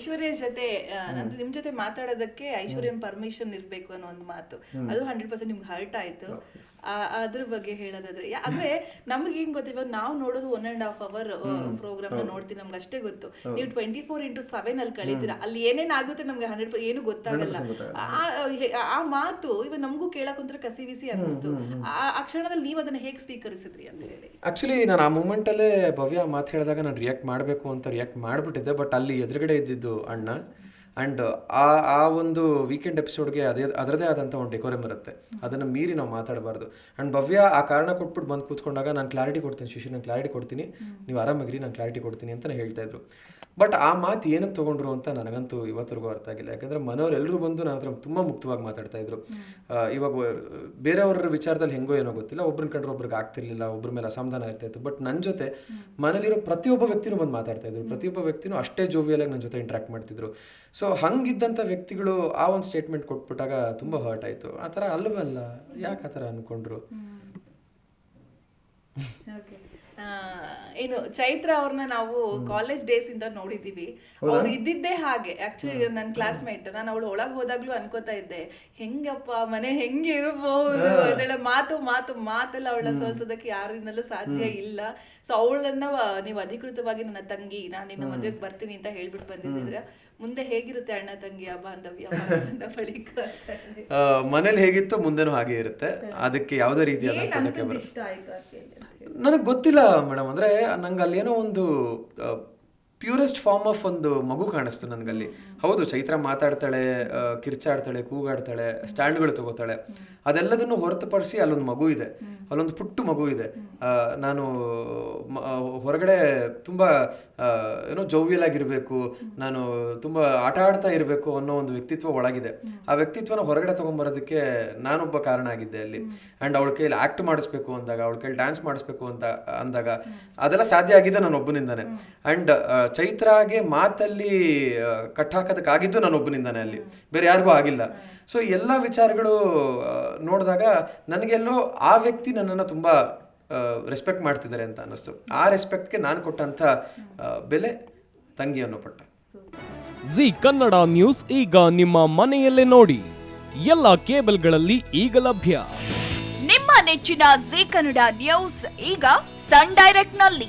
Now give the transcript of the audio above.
ಐಶ್ವರ್ಯ ಜೊತೆ ಅಂದ್ರೆ ನಿಮ್ ಜೊತೆ ಮಾತಾಡೋದಕ್ಕೆ ಐಶ್ವರ್ಯನ್ ಪರ್ಮಿಷನ್ ಇರ್ಬೇಕು ಅನ್ನೋ ಒಂದು ಮಾತು. ಅದು ಹಂಡ್ರೆಡ್ ಪರ್ಸೆಂಟ್ ನಿಮ್ಗೆ ಹರ್ಟ್ ಆಯ್ತು. ಅದ್ರ ಬಗ್ಗೆ ಹೇಳೋದಾದ್ರೆ ಅಂದ್ರೆ ನಮ್ಗೆ ಹೆಂಗ್ ಗೊತ್ತಿವಾಗ ನಾವು ನೋಡೋದು one and half hour program ನೋಡ್ತೀವಿ ನಮ್ಗೆ ಅಷ್ಟೇ ಗೊತ್ತು. ನೀವು ಟ್ವೆಂಟಿ ಫೋರ್ ಇಂಟು ಸೆವೆನ್ ಅಲ್ಲಿ ಕಳೀತೀರಾ ಅಲ್ಲಿ ಏನೇನ್ ಆಗುತ್ತೆ ನಮ್ಗೆ ಹಂಡ್ರೆಡ್ ಏನು ಗೊತ್ತಾಗಲ್ಲ. ಆ- ಮಾತು ಇವಾಗ ನಮಗೂ ಕೇಳಕ್ ಕಸಿವಿಸಿ ಕಸಿ ಬಿಸಿ ಅನ್ನಿಸ್ತು ಆ- ಆ ಕ್ಷಣದಲ್ಲಿ ನೀವು ಅದನ್ನ ಹೇಗೆ ಸ್ವೀಕರಿಸಿದ್ರಿ ಅಂತ ಹೇಳಿ. ಆಕ್ಚುಲಿ ನಾನು ಆ ಮೂಮೆಂಟ್ ಅಲ್ಲೇ ಭವ್ಯ ಮಾತು ಹೇಳಿದಾಗ ನಾನು ರಿಯಾಕ್ಟ್ ಮಾಡಬೇಕು ಅಂತ ರಿಯಾಕ್ಟ್ ಮಾಡಿಬಿಟ್ಟಿದ್ದೆ ಬಟ್ ಅಲ್ಲಿ ಎದುರುಗಡೆ ಇದ್ದಿದ್ದು ಅಣ್ಣ. ಆ್ಯಂಡ್ ಆ ಆ ಒಂದು ವೀಕೆಂಡ್ ಎಪಿಸೋಡ್ಗೆ ಅದೇ ಅದರದೇ ಆದಂಥ ಒಂದು ಡೆಕೋರಮ್ ಇರುತ್ತೆ. ಅದನ್ನು ಮೀರಿ ನಾವು ಮಾತಾಡಬಾರ್ದು. ಆ್ಯಂಡ್ ಭವ್ಯ ಆ ಕಾರಣ ಕೊಟ್ಬಿಟ್ಟು ಬಂದು ಕೂತ್ಕೊಂಡಾಗ ನಾನು ಕ್ಲಾರಿಟಿ ಕೊಡ್ತೀನಿ ಶಿಶು ನಾನು ಕ್ಲಾರಿಟಿ ಕೊಡ್ತೀನಿ. ನೀವು ಆರಾಮಾಗಿರಿ ನಾನು ಕ್ಲಾರಿಟಿ ಕೊಡ್ತೀನಿ ಅಂತ ಹೇಳ್ತಾ ಇದ್ರು. ಬಟ್ ಆ ಮಾತು ಏನಕ್ಕೆ ತೊಗೊಂಡ್ರು ಅಂತ ನನಗಂತೂ ಇವತ್ತರೆಗೂ ಅರ್ಥ ಆಗಿಲ್ಲ. ಯಾಕಂದರೆ ಮನೆಯವರೆಲ್ಲರೂ ಬಂದು ನನ್ನ ಹತ್ರ ತುಂಬ ಮುಕ್ತವಾಗಿ ಮಾತಾಡ್ತಾ ಇದ್ರು. ಇವಾಗ ಬೇರೆಯವರ ವಿಚಾರದಲ್ಲಿ ಹೆಂಗೋ ಏನೋ ಗೊತ್ತಿಲ್ಲ. ಒಬ್ರನ್ನ ಕಂಡ್ರೆ ಒಬ್ರಿಗೆ ಆಗ್ತಿರ್ಲಿಲ್ಲ ಒಬ್ಬರ ಮೇಲೆ ಅಸಮಾಧಾನ ಇರ್ತಾ ಇತ್ತು ಬಟ್ ನನ್ನ ಜೊತೆ ಮನೇಲಿರೋ ಪ್ರತಿಯೊಬ್ಬ ವ್ಯಕ್ತಿನೂ ಬಂದು ಮಾತಾಡ್ತಾ ಇದ್ರು. ಪ್ರತಿಯೊಬ್ಬ ವ್ಯಕ್ತಿನೂ ಅಷ್ಟೇ ಜೋವಿಯಲಾಗಿ ನನ್ನ ಜೊತೆ ಇಂಟ್ರಾಕ್ಟ್ ಮಾಡ್ತಿದ್ರು. ಸೊ ಹಂಗಿದ್ದಂಥ ವ್ಯಕ್ತಿಗಳು ಆ ಒಂದು ಸ್ಟೇಟ್ಮೆಂಟ್ ಕೊಟ್ಬಿಟ್ಟಾಗ ತುಂಬ ಹರ್ಟ್ ಆಯಿತು. ಆ ಥರ ಅಲ್ಲವಲ್ಲ? ಯಾಕೆ ಆ ಥರ ಅಂದ್ಕೊಂಡ್ರು ಏನು ಚೈತ್ರ ಅವ್ರನ್ನ ನಾವು ಕಾಲೇಜ್ ಡೇಸ್ ಇಂದ ನೋಡಿದೀವಿ. ಅವ್ರು ಇದ್ದಿದ್ದೇ ಹಾಗೆ. ಆಕ್ಚುಲಿ ನನ್ನ ಕ್ಲಾಸ್ಮೇಟ್ ನಾನು ಅವಳು ಒಳಗೆ ಹೋದಾಗ್ಲೂ ಅನ್ಕೋತಾ ಇದ್ದೆ. ಹೆಂಗಪ್ಪ ಮನೆ ಹೆಂಗೆ ಇರಬಹುದು ಅದೆಲ್ಲ ಮಾತು ಮಾತು ಮಾತೆಲ್ಲ ಅವಳನ್ನ ಸೋಲ್ಸೋದಕ್ಕೆ ಯಾರಿಂದಲೂ ಸಾಧ್ಯ ಇಲ್ಲ. ಸೊ ಅವಳನ್ನ ನೀವು ಅಧಿಕೃತವಾಗಿ ನನ್ನ ತಂಗಿ ನಾನು ನಿನ್ನ ಮದುವೆಗೆ ಬರ್ತೀನಿ ಅಂತ ಹೇಳ್ಬಿಟ್ಟು ಬಂದಿದ್ದೀರ? ಮುಂದೆ ಹೇಗಿರುತ್ತೆ ಅಣ್ಣ ತಂಗಿಯ ಬಾಂಧವ್ಯ ಬಳಿಕ? ಮನೇಲಿ ಹೇಗಿತ್ತು ಮುಂದೆನೂ ಹಾಗೆ ಇರುತ್ತೆ. ಅದಕ್ಕೆ ಯಾವುದೇ ಏನ್ ನನಗೆ ಗೊತ್ತಿಲ್ಲ ಮೇಡಮ್. ಅಂದರೆ ನಂಗೆ ಅಲ್ಲೇನೋ ಒಂದು ಪ್ಯೂರೆಸ್ಟ್ ಫಾರ್ಮ್ ಆಫ್ ಒಂದು ಮಗು ಕಾಣಿಸ್ತು ನನಗಲ್ಲಿ. ಹೌದು, ಚೈತ್ರ ಮಾತಾಡ್ತಾಳೆ ಕಿರ್ಚಾಡ್ತಾಳೆ, ಕೂಗಾಡ್ತಾಳೆ, ಸ್ಟ್ಯಾಂಡ್ಗಳು ತಗೋತಾಳೆ. ಅದೆಲ್ಲದನ್ನು ಹೊರತುಪಡಿಸಿ ಅಲ್ಲೊಂದು ಮಗು ಇದೆ. ಅಲ್ಲೊಂದು ಪುಟ್ಟು ಮಗು ಇದೆ. ನಾನು ಹೊರಗಡೆ ತುಂಬ ಏನೋ ಜೋವಿಯಲ್ ಆಗಿರಬೇಕು, ನಾನು ತುಂಬ ಆಟ ಆಡ್ತಾ ಇರಬೇಕು ಅನ್ನೋ ಒಂದು ವ್ಯಕ್ತಿತ್ವ ಒಳಗಿದೆ. ಆ ವ್ಯಕ್ತಿತ್ವನ ಹೊರಗಡೆ ತೊಗೊಂಬರೋದಕ್ಕೆ ನಾನೊಬ್ಬ ಕಾರಣ ಆಗಿದ್ದೆ ಅಲ್ಲಿ. ಆ್ಯಂಡ್ ಅವಳ ಕೈಲಿ ಆ್ಯಕ್ಟ್ ಮಾಡಿಸ್ಬೇಕು ಅಂದಾಗ, ಅವಳ ಕೈಲಿ ಡ್ಯಾನ್ಸ್ ಮಾಡಿಸ್ಬೇಕು ಅಂತ, ಅಂದಾಗ ಅದೆಲ್ಲ ಸಾಧ್ಯ ಆಗಿದೆ ನಾನು ಒಬ್ಬನಿಂದಾನೆ ಆ್ಯಂಡ್ ಚೈತ್ರಾಗೆ ಮಾತಲ್ಲಿ ಕಟ್ಟಾಕೋದಕ್ಕಾಗಿದ್ದು ನಾನು ಒಬ್ಬನಿಂದಾನೆ ಅಲ್ಲಿ. ಬೇರೆ ಯಾರಿಗೂ ಆಗಿಲ್ಲ. ಸೊ ಎಲ್ಲ ವಿಚಾರಗಳು ನೋಡಿದಾಗ ನನಗೆಲ್ಲೋ ಆ ವ್ಯಕ್ತಿ ನನ್ನನ್ನು ತುಂಬ ರೆಸ್ಪೆಕ್ಟ್ ಮಾಡ್ತಿದ್ದಾರೆ ಅಂತ ಅನ್ನಿಸ್ತು. ಆ ರೆಸ್ಪೆಕ್ಟ್ಗೆ ನಾನು ಕೊಟ್ಟಂಥ ಬೆಲೆ ತಂಗಿ ಅನ್ನೋ ಪಟ್ಟ. ಜಿ ಕನ್ನಡ ನ್ಯೂಸ್ ಈಗ ನಿಮ್ಮ ಮನೆಯಲ್ಲೇ ನೋಡಿ. ಎಲ್ಲ ಕೇಬಲ್ಗಳಲ್ಲಿ ಈಗ ಲಭ್ಯ. ನಿಮ್ಮ ನೆಚ್ಚಿನ ಜಿ ಕನ್ನಡ ನ್ಯೂಸ್ ಈಗ ಸನ್ ಡೈರೆಕ್ಟ್ನಲ್ಲಿ